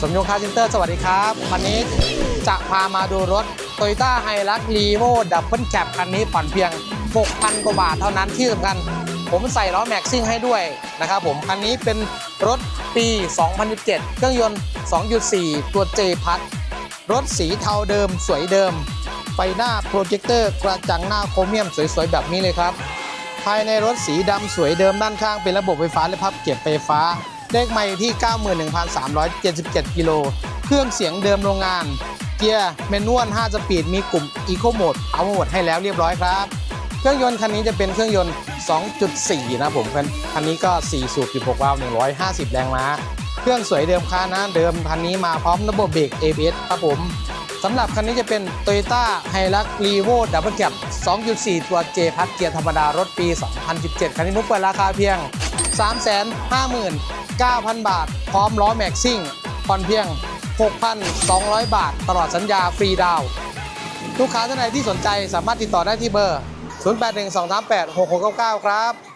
สมยงคาร์เซ็นเตอร์สวัสดีครับ วันนี้จะพามาดูรถ t o y ต้าไฮรักรีโวดับเบิลแคปคันนี้ผ่อนเพียง 6,000 กว่าบาทเท่านั้นที่สำคัญ ผมใส่ล้อแม็กซิ่งให้ด้วยนะครับผมคันนี้เป็นรถปี 2017 เครื่องยนต์ 2.4 ตัว J พัดรถสีเทาเดิมสวยเดิม ไฟหน้าโปรเจคเตอร์กระจังหน้าโครเมียมสวยๆ แบบนี้เลยครับ ภายในรถสีดำสวยเดิมด้านข้างเป็นระบบไฟฟ้าและพับเก็บไฟฟ้า เลขไม่ที่ 91,377 กิโล เครื่องเสียงเดิมโรงงาน เกียร์เมนวล 5 สปีด มีกลุ่ม Eco Mode เอาหมดให้แล้วเรียบร้อยครับ เครื่องยนต์คันนี้จะเป็นเครื่องยนต์ 2.4 นะผม คันคันนี้ก็ 4 สูบ 16 วาล์ว 150 แรงม้า เครื่องสวยเดิมคันนะเดิมคันนี้มาพร้อมระบบเบรก ABS ครับผมสำหรับคันนี้จะเป็น Toyota Hilux Revo Double Cab 2.4 ตัว J พัดเกียร์ธรรมดารถปี 2017 คันนี้นุ๊กเปิดราคาเพียง 359,000 บาท พร้อมล้อแม็กซิ่งผ่อนเพียง 6,200 บาท ตลอดสัญญาฟรีดาวลูกค้าท่านใดที่สนใจสามารถติดต่อได้ที่เบอร์ 0812386699 ครับ